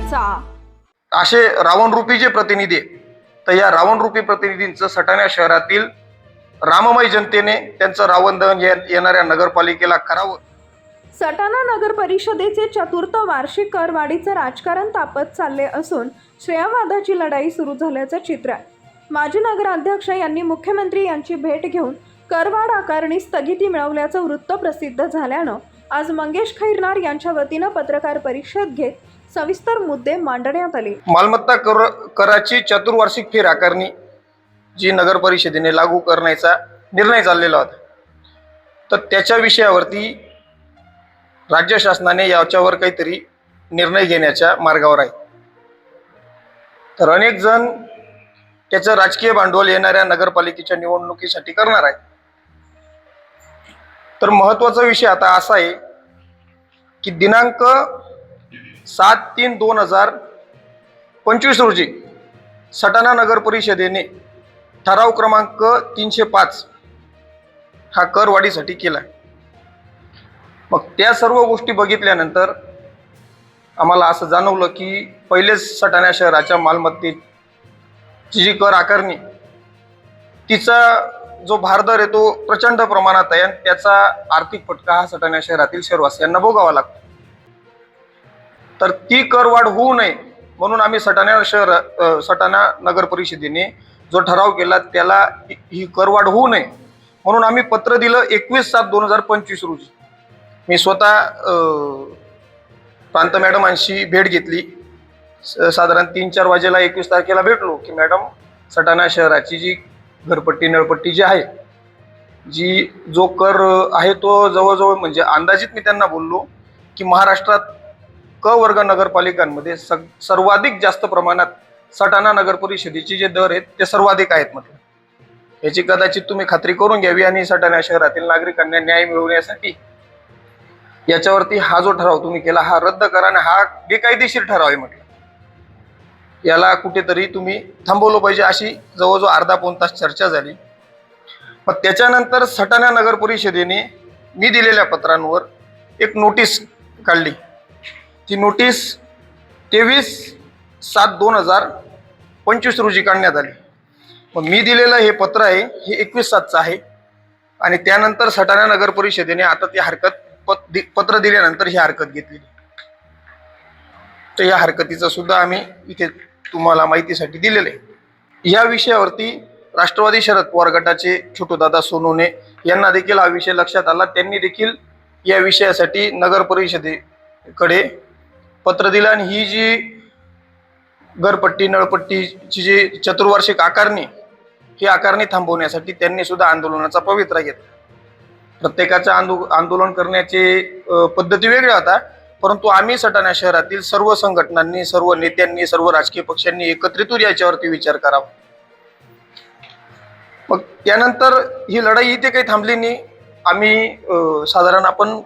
करायचा. असे रावणरूपी जे प्रतिनिधी तर या रावणरूपी प्रतिनिधींचं सटाणा शहरातील राममय जनतेने त्यांचं रावण दहन ये- येणाऱ्या नगरपालिकेला करावं. सटाणा नगर परिषदेचे चतुर्थ वार्षिक करवाढीचं राजकारण तापत चालले असून श्रेयावादाची लढाई सुरू झाल्याचं चित्र आहे. माजी नगराध्यक्ष यांनी मुख्यमंत्री यांची भेट घेऊन करवाढ आकारणी स्थगिती मिळवल्याचं वृत्त प्रसिद्ध झाल्यानं आज मंगेश खैरनार यांच्या वतीनं पत्रकार परिषद घेत सविस्तर मुद्दे मांडण्यात आले. मालमत्ता कर कराची चतुर्वार्षिक फेर आकारणी जी नगर परिषदेने लागू करण्याचा निर्णय चाललेला होता. तर त्याच्या विषयावरती राज्य शासनाने याच्यावर काहीतरी निर्णय घेण्याच्या मार्गावर आहे. तर अनेक जण त्याचं राजकीय भांडवल येणाऱ्या नगरपालिकेच्या निवडणुकीसाठी करणार आहे तर महत्त्वाचा विषय आता असा आहे की दिनांक सात तीन दोन हजार पंचवीस रोजी सटाणा नगर परिषदेने ठराव क्रमांक तीनशे पाच हा करवाढीसाठी केला. मग त्या सर्व गोष्टी बघितल्यानंतर आम्हाला असं जाणवलं की पहिलेच सटाणा शहराच्या मालमत्तेची जी कर आकारणी तिचा जो भारदर आहे तो प्रचंड प्रमाणात आहे आणि त्याचा आर्थिक फटका हा सटाणा शहरातील शहरवासियांना भोगावा लागतो. तर ती करवाढ होऊ नये म्हणून आम्ही सटाणा शहर सटाणा नगर परिषदेने जो ठराव केला त्याला ही- करवाढ होऊ नये म्हणून आम्ही पत्र दिलं एकवीस सात दोन हजार पंचवीस रोजी. मी स्वतः प्रांत मॅडमांशी भेट घेतली. स- साधारण तीन चार वाजेला एकवीस तारखेला भेटलो की मॅडम सटाणा शहराची जी घरपट्टी नळपट्टी जी आहे जी जो कर आहे तो जवळजवळ म्हणजे अंदाजित मी त्यांना बोललो की महाराष्ट्रात क वर्ग नगरपालिकांमध्ये सग सर्वाधिक जास्त प्रमाणात सटाणा नगर परिषदेचे जे दर आहेत ते सर्वाधिक आहेत म्हटलं. याची कदाचित तुम्ही खात्री करून घ्यावी आणि सटाणा शहरातील नागरिकांना न्याय मिळवण्यासाठी याच्यावरती हा जो ठराव तुम्ही केला हा रद्द करा आणि हा बेकायदेशीर ठराव आहे म्हटलं. याला कुठेतरी तुम्ही थांबवलं पाहिजे अशी जवळजवळ अर्धा पाऊण तास चर्चा झाली. मग त्याच्यानंतर सटाणा नगर परिषदेने मी दिलेल्या पत्रांवर एक नोटीस काढली. ती नोटीस तेवीस सात दोन हजार पंचवीस रोजी काढण्यात आली. मग मी दिलेलं हे पत्र आहे हे एकवीस सातचं आहे. आणि त्यानंतर सटाणा नगर परिषदेने आता ती हरकत पत दि- पत्र दिल्यानंतर ही हरकत घेतलेली. तर या हरकतीचा सुद्धा आम्ही इथे तुम्हाला माहितीसाठी दिलेलं आहे. या विषयावरती राष्ट्रवादी शरद पवार गटाचे छोटूदादा सोनूने यांना देखील हा विषय लक्षात आला. त्यांनी देखील या विषयासाठी नगर परिषदेकडे पत्र दिलं आणि ही जी घरपट्टी नळपट्टीची जी चतुर्वार्षिक आकारणी ही आकारणी थांबवण्यासाठी त्यांनी सुद्धा आंदोलनाचा पवित्रा घेतला. प्रत्येकाचं आंदो आंदोलन करण्याचे पद्धती वेगळ्या होता परंतु आम्ही सटाणा शहरातील सर्व संघटनांनी सर्व नेत्यांनी सर्व राजकीय पक्षांनी एकत्रितून याच्यावरती विचार करावा. मग त्यानंतर ही लढाई इथे काही थांबली नाही. आम्ही साधारण आपण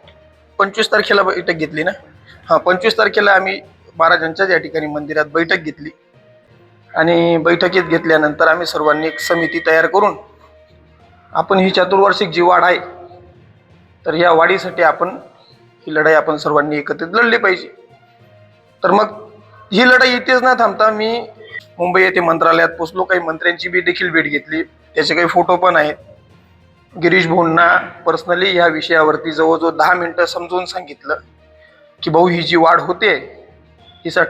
पंचवीस तारखेला बैठक घेतली ना? हां पंचवीस तारखेला आम्ही महाराजांच्याच या ठिकाणी मंदिरात बैठक घेतली. आणि बैठकीत घेतल्यानंतर आम्ही सर्वांनी एक समिती तयार करून आपण ही चतुर्वार्षिक जी वाढ आहे तर या वाढीसाठी आपण ही लढाई आपण सर्वांनी एकत्रित लढली पाहिजे. तर मग ही लढाई इथेच न थांबता मी मुंबई येथे मंत्रालयात पोचलो. काही मंत्र्यांची बी देखील भेट घेतली. त्याचे काही फोटो पण आहेत. गिरीश भाऊंना पर्सनली ह्या विषयावरती जवळजवळ दहा मिनटं समजून सांगितलं की भाऊ ही जी वाढ होते ही सट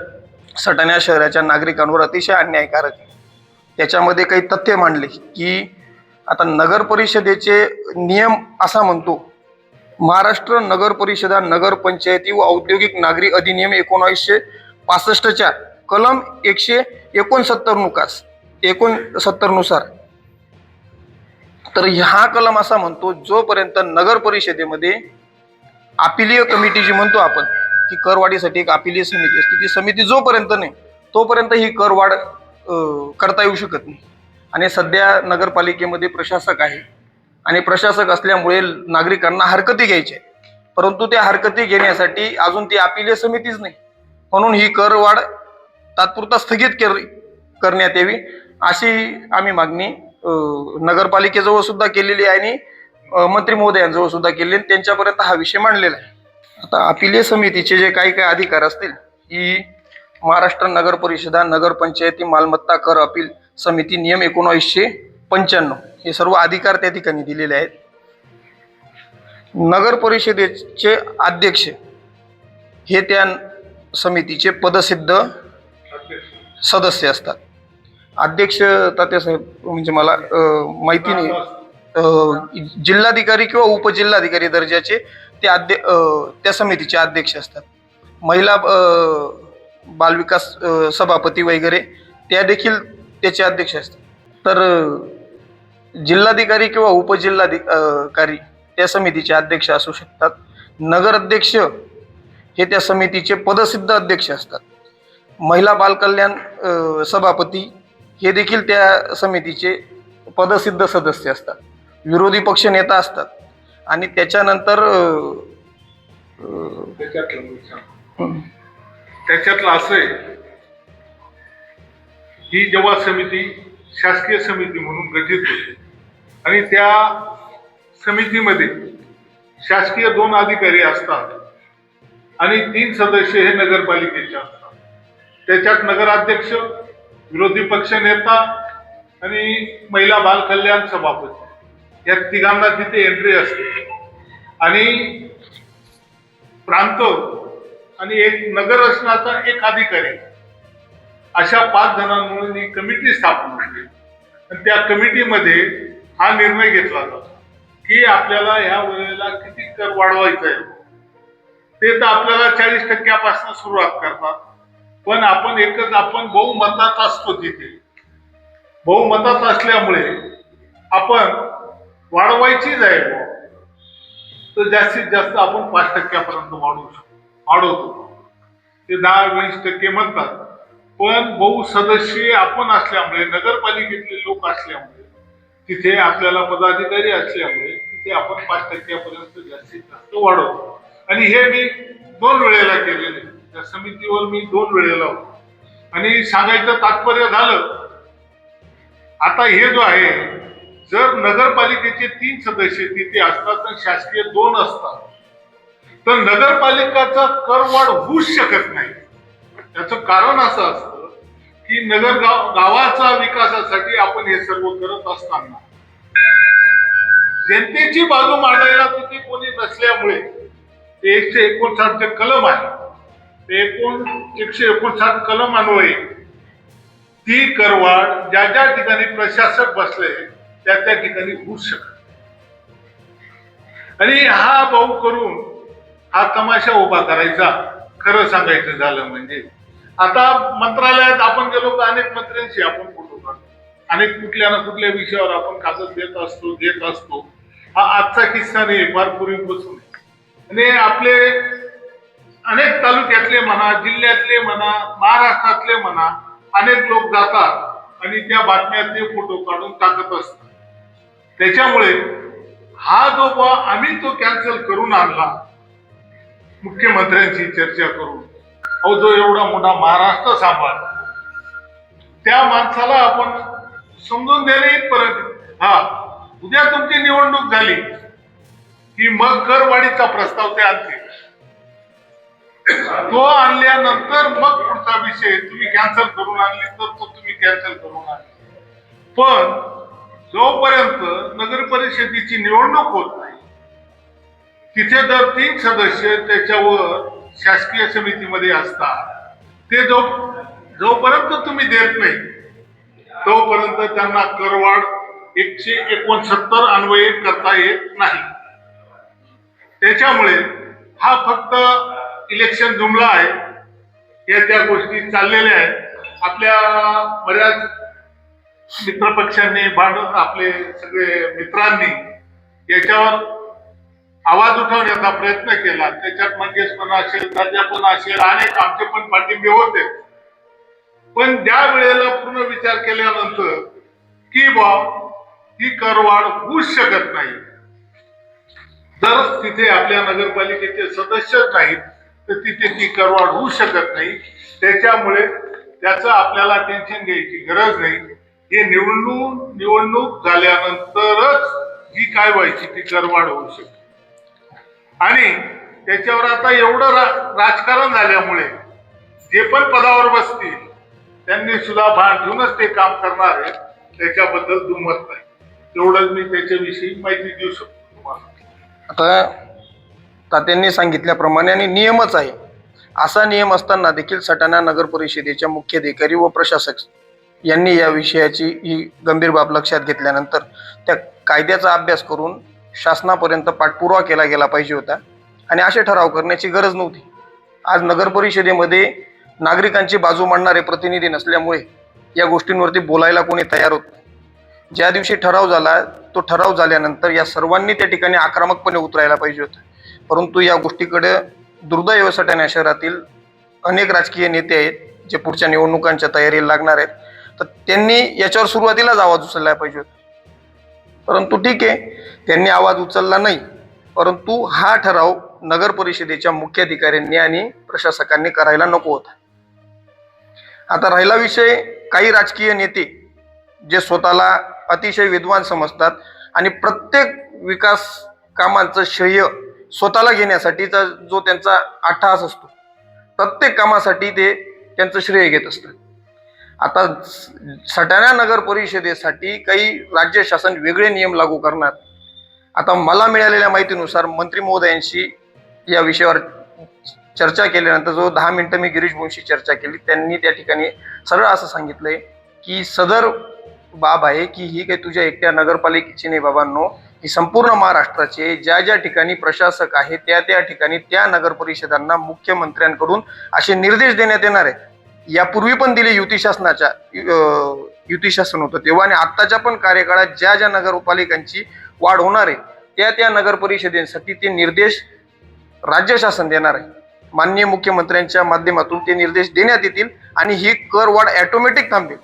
सटाण्या शहराच्या नागरिकांवर अतिशय अन्यायकारक आहे. त्याच्यामध्ये काही तथ्य मांडले की आता नगर परिषदेचे नियम असा म्हणतो महाराष्ट्र नगर परिषदा नगर पंचायती व औद्योगिक नागरी अधिनियम एकोणावीसशे पासष्टच्या कलम एकशे एकोणसत्तर नुकास एकोणसत्तरनुसार तर हा कलम असा म्हणतो जोपर्यंत नगर परिषदेमध्ये अपिलीय कमिटी जी म्हणतो आपण की करवाढीसाठी एक अपिलीय समिती असते. ती समिती जोपर्यंत नाही तोपर्यंत ही करवाढ करता येऊ शकत नाही. आणि सध्या नगरपालिकेमध्ये प्रशासक आहे. आणि प्रशासक असल्यामुळे नागरिकांना हरकती घ्यायचे. परंतु त्या हरकती घेण्यासाठी अजून ती अपिलीय समितीच नाही. म्हणून ही करवाढ तात्पुरता स्थगित कर करण्यात यावी अशी आम्ही मागणी नगरपालिकेजवळ सुद्धा केलेली आहे आणि मंत्री महोदयांजवळ सुद्धा केलेली आणि त्यांच्यापर्यंत हा विषय मांडलेला आहे. आता अपिलीय समितीचे जे काही काही अधिकार असतील ही महाराष्ट्र नगर परिषदा नगरपंचायती मालमत्ता कर अपील समिती नियम एकोणावीसशे पंच्याण्णव हे सर्व अधिकार त्या ठिकाणी दिलेले आहेत. नगर परिषदेचे अध्यक्ष हे त्या समितीचे पदसिद्ध सदस्य असतात. अध्यक्ष तात्यासाहेब म्हणजे मला माहिती नाही. जिल्हाधिकारी किंवा उपजिल्हाधिकारी दर्जाचे ते अध्य त्या समितीचे अध्यक्ष असतात. महिला बालविकास सभापती वगैरे त्या देखील त्याचे अध्यक्ष असतात. तर जिल्हाधिकारी किंवा उपजिल्हाधिकारी त्या समितीचे अध्यक्ष असू शकतात. नगर अध्यक्ष हे त्या समितीचे पदसिद्ध अध्यक्ष असतात. महिला बालकल्याण सभापती हे देखील त्या समितीचे पदसिद्ध सदस्य असतात. विरोधी पक्ष नेता असतात. आणि त्याच्यानंतर. त्याच्यातलं असं आहे. ही जेव्हा समिती शासकीय समिती म्हणून गठीत होते. आणि त्या समितीमध्ये शासकीय दोन अधिकारी असतात आणि तीन सदस्य हे नगरपालिकेचे असतात. त्याच्यात नगराध्यक्ष विरोधी पक्ष नेता आणि महिला बाल कल्याण सभापती. या तिघांना तिथे एंट्री असते. आणि प्रांत आणि एक नगर रचनाचा एक अधिकारी. अशा पाच जणांमुळे ही कमिटी स्थापन होते आणि त्या कमिटीमध्ये हा निर्णय घेतला जातो की आपल्याला ह्या वेळेला किती कर वाढवायचा आहे. ते तर आपल्याला चाळीस टक्क्यापासून सुरुवात करतात. पण आपण एकच आपण बहुमतात असतो तिथे. बहुमतात असल्यामुळे आपण वाढवायचीच आहे तर जास्तीत जास्त आपण पाच टक्क्यापर्यंत वाढवू शकतो वाढवतो. ते दहा वीस टक्के म्हणतात. पण बहुसदस्यीय आपण असल्यामुळे नगरपालिकेतले लोक असल्यामुळे तिथे आपल्याला पदाधिकारी असल्यामुळे तिथे आपण पाच टक्क्यापर्यंत जास्तीत जास्त वाढवतो. आणि हे मी दोन वेळेला केलेले त्या समितीवर मी दोन वेळेला होतो. आणि सांगायचं तात्पर्य झालं आता हे जो आहे जर नगरपालिकेचे तीन सदस्य तिथे असतात तर शासकीय दोन असतात. तर नगरपालिकाचा करवाढ होऊच शकत नाही. त्याचं कारण असं असतं की नगर गाव गावाचा विकासासाठी आपण हे सर्व करत असताना जनतेची बाजू मांडायला तिथे कोणी नसल्यामुळे ते एकशे एकोणसाठचे कलम आहे. ते एकूण एकशे एकोणसाठ कलम अन्वये. ती करवाढ ज्या ज्या ठिकाणी प्रशासक बसले त्या त्या ठिकाणी होऊ शकत आणि हा भाऊ करून हा तमाशा उभा करायचा खरं सांगायचं झालं म्हणजे आता मंत्रालयात आपण गेलो तर अनेक मंत्र्यांशी आपण फोटो काढतो अनेक कुठल्या ना कुठल्या विषयावर आपण कागद देत असतो घेत असतो. हा आजचा किस्सा नाही फार पूर्वीपासून. आणि आपले अनेक तालुक्यातले म्हणा जिल्ह्यातले म्हणा महाराष्ट्रातले म्हणा अनेक लोक जातात आणि त्या बातम्या ते फोटो काढून टाकत असतात. त्याच्यामुळे हा जो आम्ही तो कॅन्सल करून आणला मुख्यमंत्र्यांशी चर्चा करून. अहो जो एवढा मोठा महाराष्ट्र सांभाळ त्या माणसाला आपण समजून देणे इथपर्यंत. हा उद्या तुमची निवडणूक झाली की मग करवाढीचा प्रस्ताव ते आणतील. तो आणल्यानंतर मग पुढचा विषय तुम्ही कॅन्सल करून आणली तर तो तुम्ही कॅन्सल करून आणली. पण जोपर्यंत नगर परिषदेची निवडणूक होत नाही तिथे जर तीन सदस्य त्याच्यावर शासकीय समितीमध्ये असतात ते जो जोपर्यंत तुम्ही देत नाही तोपर्यंत त्यांना करवाढ एकशे एकोणसत्तर अन्वये करता येत नाही. त्याच्यामुळे हा फक्त इलेक्शन जुमला आहे. या त्या गोष्टी चाललेल्या आहेत. आपल्या बऱ्याच मित्रपक्षांनी भांड आपले सगळे मित्रांनी याच्यावर आवाज उठवण्याचा प्रयत्न केला. त्याच्यात मंगेश पण असेल राजा पण असेल अनेक आमचे पण पाठिंबे होते. पण ज्या वेळेला पूर्ण विचार केल्यानंतर की बा ही करवाढ होऊच शकत नाही. जर तिथे आपल्या नगरपालिकेचे सदस्यच नाहीत तर तिथे ती करवाढ होऊ शकत नाही. त्याच्यामुळे त्याचं आपल्याला टेन्शन घ्यायची गरज नाही. हे निवडणूक निवडणूक झाल्यानंतरच ही काय व्हायची ती करवाढ होऊ शकते. आणि त्याच्यावर आता एवढं रा- राजकारण झाल्यामुळे जे पण पदावर बसतील त्यांनी सुद्धा भान ठेवूनच ते काम करणार आहे त्याच्याबद्दल दुमत नाही. एवढंच मी त्याच्याविषयी माहिती देऊ शकतो तुम्हाला. आता तात्यांनी सांगितल्याप्रमाणे आणि नियमच आहे. असा नियम असताना देखील सटाणा नगर परिषदेच्या मुख्याधिकारी व प्रशासक यांनी या विषयाची ही गंभीर बाब लक्षात घेतल्यानंतर त्या कायद्याचा अभ्यास करून शासनापर्यंत पाठपुरावा केला गेला पाहिजे होता. आणि असे ठराव करण्याची गरज नव्हती. आज नगर परिषदेमध्ये नागरिकांची बाजू मांडणारे प्रतिनिधी नसल्यामुळे या गोष्टींवरती बोलायला कोणी तयार होत नाही. ज्या दिवशी ठराव झाला तो ठराव झाल्यानंतर या सर्वांनी त्या ठिकाणी आक्रमकपणे उतरायला पाहिजे होतं. परंतु या गोष्टीकडे दुर्दैवासाठी या शहरातील अनेक राजकीय नेते आहेत जे पुढच्या निवडणुकांच्या तयारीला लागणार आहेत. तर त्यांनी याच्यावर सुरुवातीलाच आवाज उचलला पाहिजे होता. परंतु ठीक आहे त्यांनी आवाज उचलला नाही. परंतु हा ठराव नगर परिषदेच्या मुख्याधिकाऱ्यांनी आणि प्रशासकांनी करायला नको होता. आता राहिला विषय काही राजकीय नेते जे स्वतःला अतिशय विद्वान समजतात आणि प्रत्येक विकास कामांचं श्रेय स्वतःला घेण्यासाठीचा जो त्यांचा अट्टहास असतो प्रत्येक कामासाठी ते त्यांचं श्रेय घेत असतात. आता स- सटाणा नगर परिषदेसाठी काही राज्य शासन वेगळे नियम लागू करणार. आता मला मिळालेल्या माहितीनुसार मंत्री महोदयांशी या विषयावर चर्चा केल्यानंतर जो दहा मिनटं मी गिरीश भाऊंशी चर्चा केली त्यांनी त्या ठिकाणी सरळ असं सांगितलंय की सदर बाब आहे की ही काही तुझ्या एकट्या नगरपालिकेची नाही बाबांनो ही संपूर्ण महाराष्ट्राचे ज्या ज्या ठिकाणी प्रशासक आहे त्या त्या ठिकाणी त्या नगर परिषदांना मुख्यमंत्र्यांकडून असे निर्देश देण्यात येणार आहेत यापूर्वी पण दिले युती शासनाच्या युती शासन होतं. तेव्हा आणि आत्ताच्या पण कार्यकाळात ज्या ज्या नगरपालिकांची वाढ होणार आहे त्या त्या नगर परिषदेसाठी ते निर्देश राज्य शासन देणार आहे. माननीय मुख्यमंत्र्यांच्या माध्यमातून ते निर्देश देण्यात येतील आणि ही कर वाढ ॲटोमॅटिक थांबेल.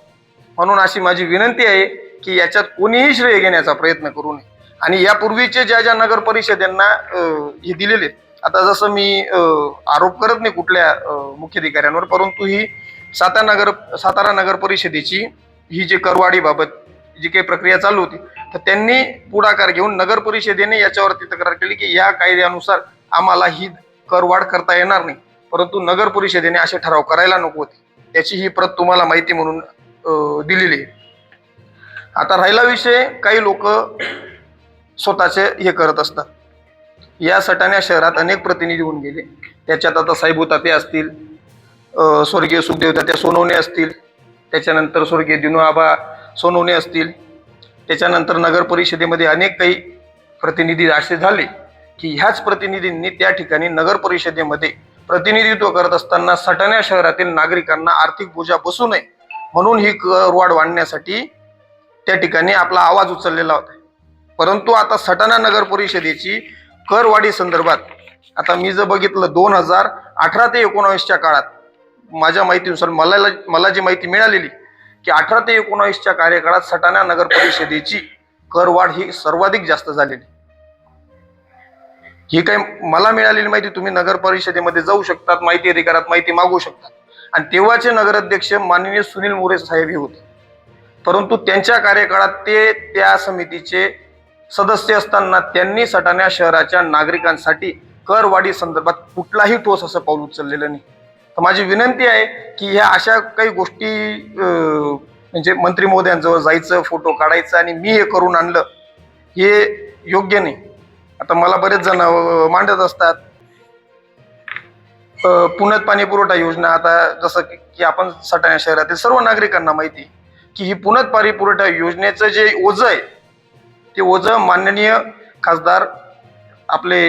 म्हणून अशी माझी विनंती आहे की याच्यात कोणीही श्रेय घेण्याचा प्रयत्न करू नये. आणि यापूर्वीचे ज्या ज्या नगर परिषदांना हे दिलेले आहेत, आता जसं मी आरोप करत नाही कुठल्या मुख्याधिकाऱ्यांवर परंतु ही सातारा नगर सातारा नगर परिषदेची ही जी करवाढीबाबत जी काही प्रक्रिया चालू होती तर त्यांनी पुढाकार घेऊन नगर परिषदेने याच्यावरती तक्रार केली की या कायद्यानुसार आम्हाला ही करवाढ करता येणार नाही. परंतु नगर परिषदेने असे ठराव करायला नको होते. त्याची ही प्रत तुम्हाला माहिती म्हणून दिलेली आहे. आता राहिला विषय काही लोक स्वतःचे हे करत असतात. या सटाण्या शहरात अनेक प्रतिनिधी होऊन गेले. त्याच्यात आता साहेब उतापे असतील स्वर्गीय सुखदेव त्या सोनवणे असतील. त्याच्यानंतर स्वर्गीय दिनोआबा सोनवणे असतील. त्याच्यानंतर नगर परिषदेमध्ये अनेक काही प्रतिनिधी असे झाले की ह्याच प्रतिनिधींनी त्या ठिकाणी नगर परिषदेमध्ये प्रतिनिधित्व करत असताना सटाण्या शहरातील नागरिकांना आर्थिक बोजा बसू नये म्हणून ही करवाढ वाढण्यासाठी त्या ठिकाणी आपला आवाज उचललेला होता. परंतु आता सटाणा नगर परिषदेची करवाढी संदर्भात आता मी जर बघितलं दोन हजार अठरा ते एकोणावीसच्या काळात माझ्या माहितीनुसार मला मला जी माहिती मिळालेली की अठरा ते एकोणावीसच्या कार्यकाळात सटाणा नगर परिषदेची करवाढ ही सर्वाधिक जास्त झालेली. ही काही मला मिळालेली माहिती तुम्ही नगर परिषदेमध्ये जाऊ शकतात माहिती अधिकारात माहिती मागू शकतात. आणि तेव्हाचे नगराध्यक्ष माननीय सुनील मोरे साहेब हे होते. परंतु त्यांच्या कार्यकाळात ते त्या समितीचे सदस्य असताना त्यांनी सटाणा शहराच्या नागरिकांसाठी करवाढी संदर्भात कुठलाही ठोस असं पाऊल उचललेलं नाही. तर माझी विनंती आहे की ह्या अशा काही गोष्टी म्हणजे मंत्री महोदयांजवळ जायचं फोटो काढायचं आणि मी हे करून आणलं हे योग्य नाही. आता मला बरेच जण मांडत असतात. पुण्यात पाणी पुरवठा योजना आता जसं की आपण सटाणा शहरातील सर्व नागरिकांना माहिती आहे की ही पुण्यात पाणी पुरवठा योजनेचं जे ओझं आहे ते ओझं माननीय खासदार आपले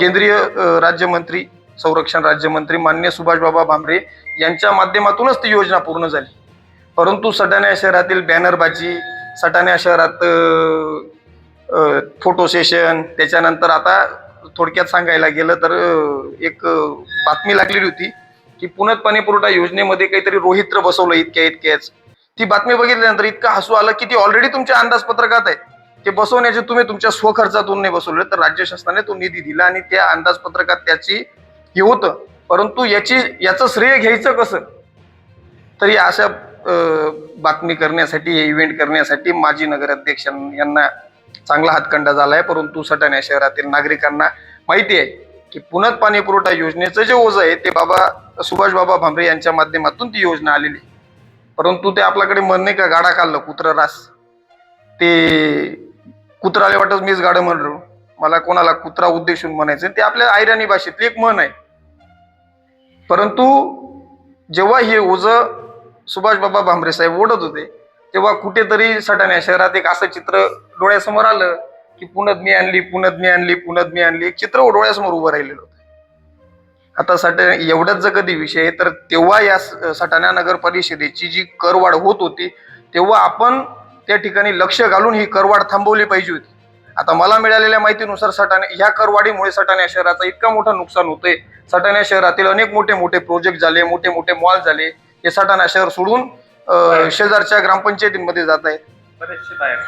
केंद्रीय राज्यमंत्री संरक्षण राज्यमंत्री मान्य सुभाषबाबा भामरे यांच्या माध्यमातूनच ती योजना पूर्ण झाली. परंतु सटाण्या शहरातील बॅनरबाजी सटाण्या शहरात फोटो सेशन त्याच्यानंतर आता थोडक्यात सांगायला गेलं तर एक बातमी लागलेली होती की पुण्यात पाणी पुरवठा योजनेमध्ये काहीतरी रोहित्र बसवलं इतक्या इतक्याच. ती बातमी बघितल्यानंतर इतकं हसू आलं की ती ऑलरेडी तुमच्या अंदाजपत्रकात आहे ते बसवण्याचे तुम्ही तुमच्या स्वखर्चातून नाही बसवले तर राज्य शासनाने तो निधी दिला आणि त्या अंदाजपत्रकात त्याची हे होतं. परंतु याची याचं श्रेय घ्यायचं कसं? तर या अशा बातमी करण्यासाठी हे इव्हेंट करण्यासाठी माजी नगराध्यक्ष यांना चांगला हातखंडा झाला आहे परंतु सटाण्या शहरातील नागरिकांना माहिती आहे की पुण्यात पाणी पुरवठा योजनेचं जे ओझं आहे ते बाबा सुभाष बाबा भांबरे यांच्या माध्यमातून ती योजना आलेली आहे. परंतु ते आपल्याकडे म्हणणे का गाडा काढलं कुत्र रास. ते कुत्राले वाटत मीच गाडं म्हणलो. मला कोणाला कुत्रा उद्देशून म्हणायचं ते आपल्या आयराणी भाषेतली एक म्हण आहे. परंतु जेव्हा हे ओझं सुभाषबाबा भांबरे साहेब ओढत होते तेव्हा कुठेतरी सटाण्या शहरात एक असं चित्र डोळ्यासमोर आलं की पुनद मी आणली पुनद मी आणली पुनद मी आणली एक चित्र डोळ्यासमोर उभं राहिलेलं होतं. आता सटा एवढंच जर कधी विषय आहे तर तेव्हा या स- सटाणा नगर परिषदेची जी करवाढ होत होती तेव्हा आपण त्या ठिकाणी लक्ष घालून ही करवाढ थांबवली पाहिजे होती. आता मला मिळालेल्या माहितीनुसार सटाणे ह्या करवाढीमुळे सटाण्या शहराचं इतकं मोठं नुकसान होतंय सटाणा शहरातील अनेक मोठे मोठे प्रोजेक्ट झाले मोठे मोठे मॉल झाले. हे सटाणा शहर सोडून अं, शेजारच्या ग्रामपंचायतींमध्ये जात आहेत बरेचसे बाहेर.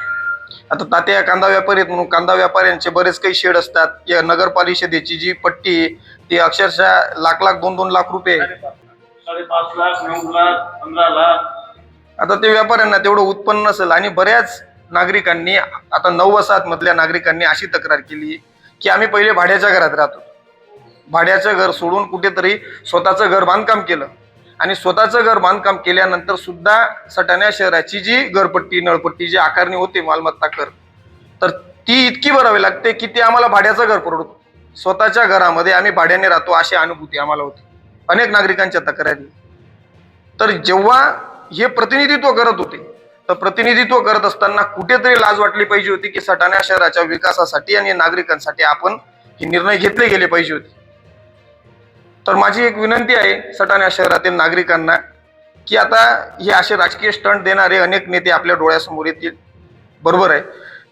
आता तात्या कांदा व्यापारी आहेत म्हणून कांदा व्यापाऱ्यांचे बरेच काही शेड असतात. या नगर परिषदेची जी पट्टी आहे, ती अक्षरशः लाख लाख दोन दोन लाख रुपये आहे. साडेपाच लाख नऊ लाख पंधरा लाख. आता ते व्यापाऱ्यांना तेवढं उत्पन्न नसेल आणि बऱ्याच नागरिकांनी आता नऊ वसाहत मधल्या नागरिकांनी अशी तक्रार केली की आम्ही पहिले भाड्याच्या घरात राहतो. भाड्याचं घर सोडून कुठेतरी स्वतःचं घर बांधकाम केलं. आणि स्वतःचं घर बांधकाम केल्यानंतर सुद्धा सटाण्या शहराची जी घरपट्टी नळपट्टी जी आकारणी होते मालमत्ता कर तर ती इतकी भरावी लागते की ते आम्हाला भाड्याचं घर परवडतो स्वतःच्या घरामध्ये आम्ही भाड्याने राहतो अशी अनुभूती आम्हाला होती. अनेक नागरिकांच्या तक्रारी. तर जेव्हा हे प्रतिनिधित्व करत होते तर प्रतिनिधित्व करत असताना कुठेतरी लाज वाटली पाहिजे होती की सटाणा शहराच्या विकासासाठी आणि नागरिकांसाठी आपण हे निर्णय घेतले गेले पाहिजे होते. तर माझी एक विनंती आहे सटाणा शहरातील नागरिकांना की आता हे असे राजकीय स्टंट देणारे अनेक नेते आपल्या डोळ्यासमोर येतील. बरोबर आहे.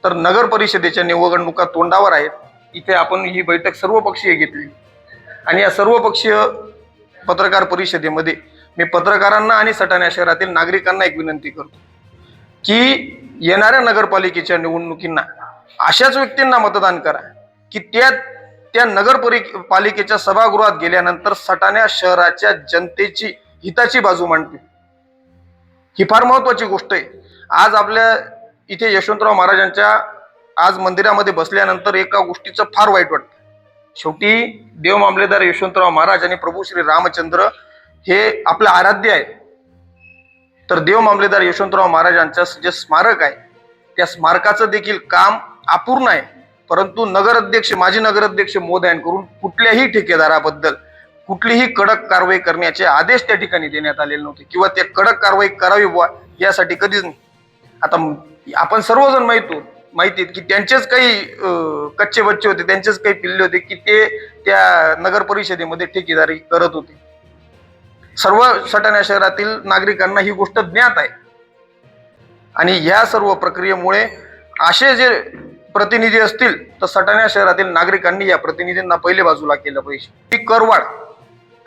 तर नगर परिषदेच्या निवडणुका तोंडावर आहेत. इथे आपण ही बैठक सर्वपक्षीय घेतली. आणि या सर्वपक्षीय पत्रकार परिषदेमध्ये मी पत्रकारांना आणि सटाणा शहरातील नागरिकांना एक विनंती करतो की येणाऱ्या नगरपालिकेच्या निवडणुकींना अशाच व्यक्तींना मतदान करा की त्या त्या नगर परि- पालिकेच्या सभागृहात गेल्यानंतर सटाण्या शहराच्या जनतेची हिताची बाजू मांडते ही फार महत्वाची गोष्ट आहे. आज आपल्या इथे यशवंतराव महाराजांच्या आज मंदिरामध्ये बसल्यानंतर एका गोष्टीचं फार वाईट वाटतं. शेवटी देव मामलेदार यशवंतराव महाराज आणि प्रभू श्री रामचंद्र हे आपलं आराध्य आहे. तर देव मामलेदार यशवंतराव महाराजांचं जे स्मारक आहे त्या स्मारकाचं देखील काम अपूर्ण आहे. परंतु नगराध्यक्ष माजी नगराध्यक्ष महोदयांकडून कुठल्याही ठेकेदाराबद्दल कुठलीही कडक कारवाई करण्याचे आदेश त्या ठिकाणी देण्यात आलेले नव्हते किंवा ते कडक कारवाई करावी बुवा यासाठी कधीच नाही. आता आपण सर्वजण माहितो माहिती आहेत की त्यांचेच काही कच्चे बच्चे होते त्यांचेच काही पिल्ले होते की ते त्या नगर परिषदेमध्ये ठेकेदारी करत होते. सर्व सटाणा शहरातील नागरिकांना ही गोष्ट ज्ञात आहे. आणि ह्या सर्व प्रक्रियेमुळे असे जे प्रतिनिधी असतील तर सटाणा शहरातील नागरिकांनी या प्रतिनिधींना पहिले बाजूला केलं पाहिजे. ही करवाढ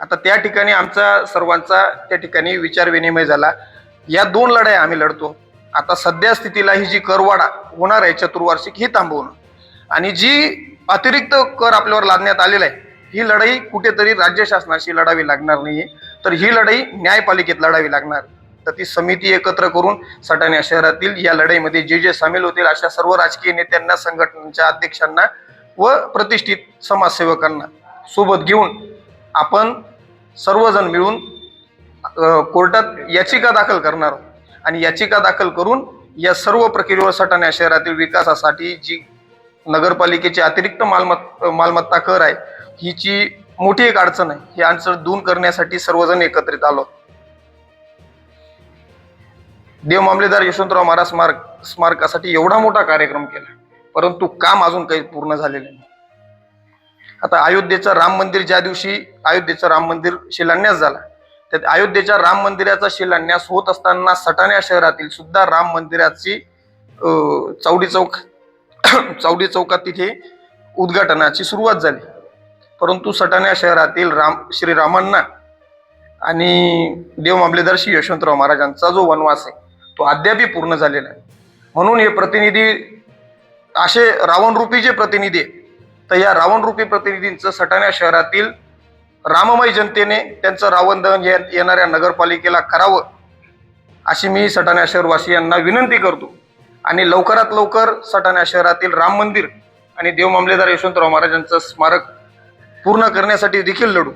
आता त्या ठिकाणी आमचा सर्वांचा त्या ठिकाणी विचार विनिमय झाला. या दोन लढाया आम्ही लढतो. आता सध्या स्थितीला ही जी करवाढ होणार आहे चतुर्वार्षिक ही थांबवणं. आणि जी अतिरिक्त कर आपल्यावर लादण्यात आलेला आहे ही लढाई कुठेतरी राज्य शासनाशी लढावी लागणार नाही तर ही लढाई न्यायपालिकेत लढावी लागणार. तर ती समिती एकत्र करून सटाणा शहरातील या लढाईमध्ये जे जे सामील होतील अशा सर्व राजकीय नेत्यांना संघटनांच्या अध्यक्षांना व प्रतिष्ठित समाजसेवकांना सोबत घेऊन आपण सर्वजण मिळून कोर्टात याचिका दाखल करणार आहोत. आणि याचिका दाखल करून या सर्व प्रक्रियेवर सटाणा शहरातील विकासासाठी जी नगरपालिकेची अतिरिक्त मालमत् मालमत्ता कर आहे हिची मोठी एक अडचण आहे. ही अडचण दूर करण्यासाठी सर्वजण एकत्रित आलो देव मामलेदार यशवंतराव महाराज स्मारक स्मारकासाठी एवढा मोठा कार्यक्रम केला. परंतु काम अजून काही पूर्ण झालेलं नाही. आता अयोध्येचं राम मंदिर ज्या दिवशी अयोध्येचं राम मंदिर शिलान्यास झाला त्यात अयोध्येच्या राम मंदिराचा शिलान्यास होत असताना सटाण्या शहरातील सुद्धा राम मंदिराची अं, चौडी चौक चौडी चौकात तिथे उद्घाटनाची सुरुवात झाली. परंतु सटाण्या शहरातील राम श्रीरामांना आणि देव मामलेदार श्री यशवंतराव महाराजांचा जो वनवास आहे तो अद्यापही पूर्ण झालेला आहे म्हणून हे प्रतिनिधी असे रावणरूपी जे प्रतिनिधी आहे तर या रावणरूपी प्रतिनिधींचं सटाणा शहरातील राममय जनतेने त्यांचं रावण दहन या येणाऱ्या नगरपालिकेला करावं अशी मी सटाणा शहरवासियांना विनंती करतो. आणि लवकरात लवकर सटाणा शहरातील राम मंदिर आणि देव मामलेदार यशवंतराव महाराजांचं स्मारक पूर्ण करण्यासाठी देखील लढू.